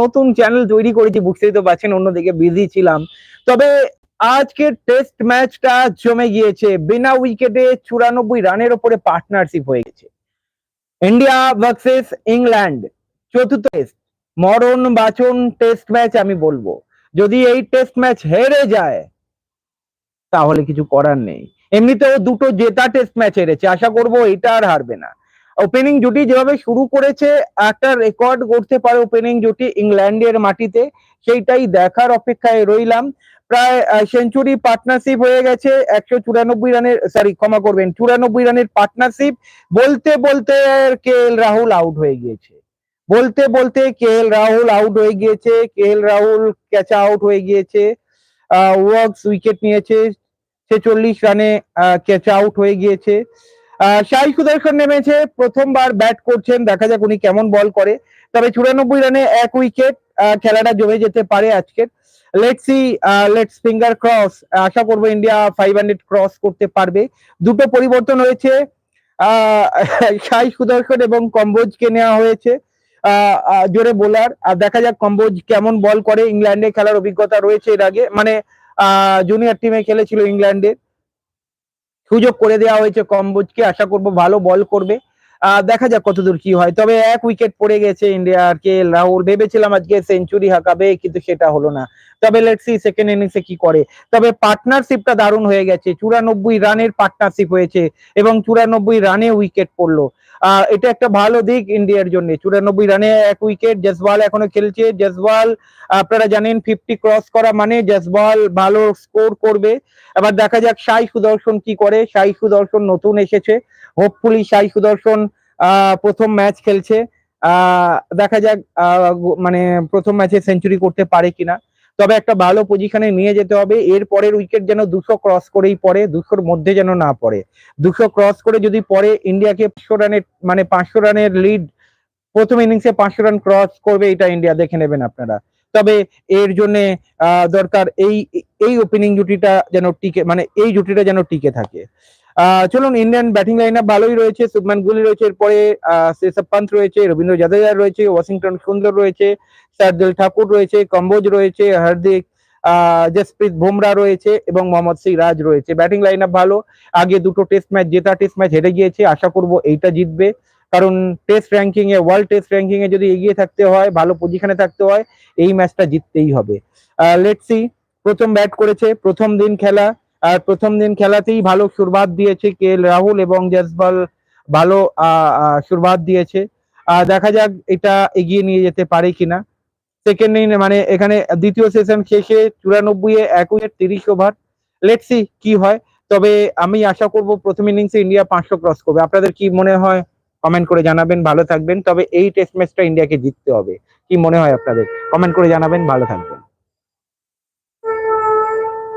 নতুন চ্যানেল তৈরি করেছি, বুঝতেই তো পারছেন, অন্যদিকে বিজি ছিলাম। তবে আজকের টেস্ট ম্যাচটা জমে গিয়েছে। বিনা উইকেটে চুরানব্বই রানের ওপরে পার্টনারশিপ হয়ে গেছে। ইন্ডিয়া ভার্সেস ইংল্যান্ড, চতুর্থ টেস্ট মরণ বাচন টেস্ট ম্যাচ আমি বলব। যদি এই টেস্ট ম্যাচ হেরে যায়, তাহলে কিছু করার নেই। এমনিতেও দুটো জেতা টেস্ট ম্যাচ হেরেছে। আশা করব এটা আর হারবে না। ওপেনিং জুটি যেভাবে শুরু করেছে, একটা রেকর্ড করতে পারে ওপেনিং জুটি ইংল্যান্ডের মাটিতে, সেইটাই দেখার অপেক্ষায় রইলাম। প্রায় সেঞ্চুরি পার্টনারশিপ হয়ে গেছে, একশো চুরানব্বই রানের সরি ক্ষমা করবেন, চুরানব্বই রানের পার্টনারশিপ বলতে বলতে কে এল রাহুল আউট হয়ে গিয়েছে। বলতে বলতে কে এল রাহুল আউট হয়ে গিয়েছে K L Rahul catch out হয়ে গিয়েছে, আহ, ওয়ার্কস উইকেট নিয়েছে, ছেচল্লিশ রানে ক্যাচ আউট হয়ে গিয়েছে। শাহি সুদর্শন নেমেছে, প্রথমবার ব্যাট করছেন, দেখা যাক উনি কেমন বল করে। তবে চুরানব্বই রানে এক উইকেট খেলাটা জমে যেতে পারে আজকের। Let's see let's finger cross আশা করব ইন্ডিয়া ফাইভ হান্ড্রেড ক্রস করতে পারবে। দুটো পরিবর্তন হয়েছে। শাহি সুদর্শন এবং কম্বোজকে নেওয়া হয়েছে। জোরে বোলার আর দেখা যাক কম্বোজ কেমন বল করে। ইংল্যান্ডে খেলার অভিজ্ঞতা রয়েছে এর আগে। মানে জুনিয়র টিমে খেলেছিল ইংল্যান্ডে সুযোগ করে দেওয়া হয়েছে কম্বোজকে আশা করব ভালো বল করবে। দেখা যাক কতদূর কি হয়। তবে এক উইকেট পড়ে গেছে ইন্ডিয়া আর কে। রাহুল, ভেবেছিলাম আজকে সেঞ্চুরি হাঁকাবে, কিন্তু সেটা হলো না। তবে লেটসি সেকেন্ড ইনিংসে কি করে। তবে পার্টনারশিপটা দারুণ হয়ে গেছে। চুরানব্বই রানের পার্টনারশিপ হয়েছে এবং চুরানব্বই রানে উইকেট পড়ল। এটা একটা ভালো দিক ইন্ডিয়ার জন্য। চুরানব্বই রানে এক উইকেট জসওয়াল এখনও খেলছে। জসওয়াল আপনারা জানেন ফিফটি ক্রস করা মানে জসওয়াল ভালো স্কোর করবে। এবার দেখা যাক সাই সুদর্শন কি করে। সাই সুদর্শন নতুন এসেছে। হোপফুলি সাই সুদর্শন প্রথম ম্যাচ খেলছে। দেখা যাক মানে প্রথম ম্যাচে সেঞ্চুরি করতে পারে কিনা। তবে একটা ভালো পজিশনে নিয়ে যেতে হবে। এর পরের উইকেট যেন দুশো ক্রস করেই পড়ে, দুশোর মধ্যে যেন না পড়ে। দুশো ক্রস করে যদি পরে ইন্ডিয়াকে পাঁচশো রানের মানে পাঁচশো রানের লিড প্রথম ইনিংসে পাঁচশো রান ক্রস করবে, এটা ইন্ডিয়া দেখে নেবেন আপনারা। তবে এর জন্য দরকার এই এই ওপেনিং জুটিটা যেন টিকে মানে এই জুটিটা যেন টিকে থাকে। চলুন ইন্ডিয়ান ব্যাটিং লাইন ভালোই রয়েছে শুভমান গুলি রয়েছে, এরপরে শেষব পান্ত রয়েছে, রবীন্দ্র জাদেজা রয়েছে ওয়াশিংটন সুন্দর রয়েছে শার্দুল ঠাকুর রয়েছে কম্বোজ রয়েছে হার্দিক জসপ্রীত বুমরা রয়েছে এবং মোহাম্মদ সিরাজ রয়েছে। ব্যাটিং লাইন আপ ভালো, আগে দুটো টেস্ট ম্যাচ জেতা টেস্ট ম্যাচ হেরে গিয়েছে, আশা করব এইটা জিতবে। কারণ টেস্ট র্যাঙ্কিং এ ওয়ার্ল্ড টেস্ট র্যাঙ্কিং এ যদি এগিয়ে থাকতে হয়, ভালো পজিশনে থাকতে হয়, এই ম্যাচটা জিততেই হবে। লেটসি প্রথম ব্যাট করেছে, প্রথম দিন খেলা আর প্রথম দিন খেলাতেই ভালো শুরুয়াত দিয়েছে কে রাহুল এবং জসবাল ভালো শুরুয়াত দিয়েছে। দেখা যাক এটা এগিয়ে নিয়ে যেতে পারে কিনা। সেকেন্ড ইন মানে এখানে দ্বিতীয় সেশন শেষে চুরানব্বই এক উইকেট তিরিশ ওভার লেটসি কি হয়। তবে আমি আশা করব প্রথম ইনিংসে ইন্ডিয়া পাঁচশো ক্রস করবে। আপনাদের কি মনে হয়? কমেন্ট করে জানাবেন, ভালো থাকবেন। তবে এই টেস্ট ম্যাচটা ইন্ডিয়াকে জিততে হবে। কি মনে হয় আপনাদের? কমেন্ট করে জানাবেন, ভালো থাকবেন।